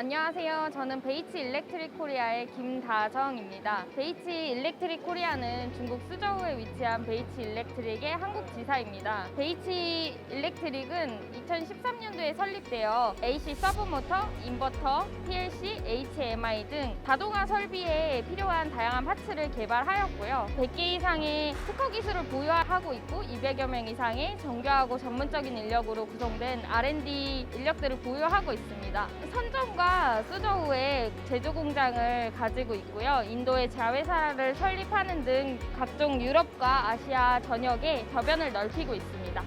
안녕하세요. 저는 베이츠 일렉트릭 코리아의 김다정입니다. 베이츠 일렉트릭 코리아는 중국 수저우에 위치한 베이츠 일렉트릭의 한국 지사입니다. 베이츠 일렉트릭은 2013년도에 설립되어 AC 서브모터, 인버터, PLC, HMI 등 자동화 설비에 필요한 다양한 파츠를 개발하였고요. 100개 이상의 특허 기술을 보유하고 있고 200여 명 이상의 정교하고 전문적인 인력으로 구성된 R&D 인력들을 보유하고 있습니다. 선점과 수저우에 제조 공장을 가지고 있고요. 인도에 자회사를 설립하는 등 각종 유럽과 아시아 전역에 저변을 넓히고 있습니다.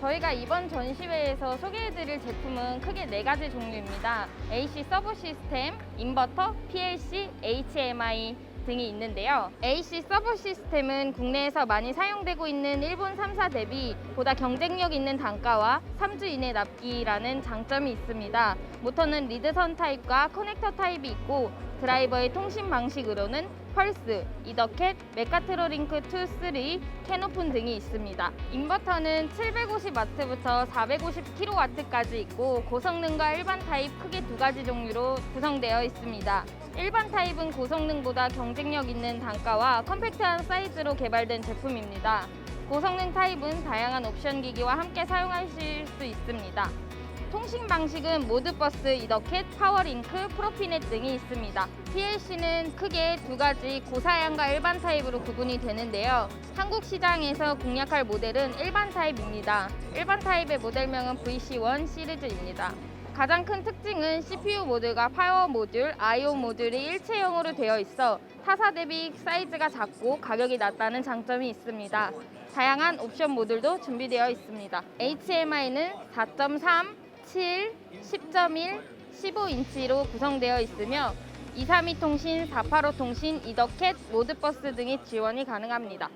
저희가 이번 전시회에서 소개해드릴 제품은 크게 네 가지 종류입니다. AC 서버 시스템, 인버터, PLC, HMI 등이 있는데요. AC 서버 시스템은 국내에서 많이 사용되고 있는 일본 3사 대비 보다 경쟁력 있는 단가와 3주 이내 납기라는 장점이 있습니다. 모터는 리드선 타입과 커넥터 타입이 있고 드라이버의 통신 방식으로는 펄스, 이더캣, 메카트로링크 2, 3, 캐노폰 등이 있습니다. 인버터는 750W부터 450kW까지 있고 고성능과 일반 타입 크게 두 가지 종류로 구성되어 있습니다. 일반 타입은 고성능보다 경쟁력 있는 단가와 컴팩트한 사이즈로 개발된 제품입니다. 고성능 타입은 다양한 옵션 기기와 함께 사용하실 수 있습니다. 통신 방식은 모드버스, 이더캣, 파워링크, 프로피넷 등이 있습니다. PLC는 크게 두 가지 고사양과 일반 타입으로 구분이 되는데요. 한국 시장에서 공략할 모델은 일반 타입입니다. 일반 타입의 모델명은 VC1 시리즈입니다. 가장 큰 특징은 CPU 모듈과 파워 모듈, I/O 모듈이 일체형으로 되어 있어 타사 대비 사이즈가 작고 가격이 낮다는 장점이 있습니다. 다양한 옵션 모듈도 준비되어 있습니다. HMI는 4.3, 7, 10.1, 15인치로 구성되어 있으며 232 통신, 485 통신, 이더캣, 모드버스 등의 지원이 가능합니다.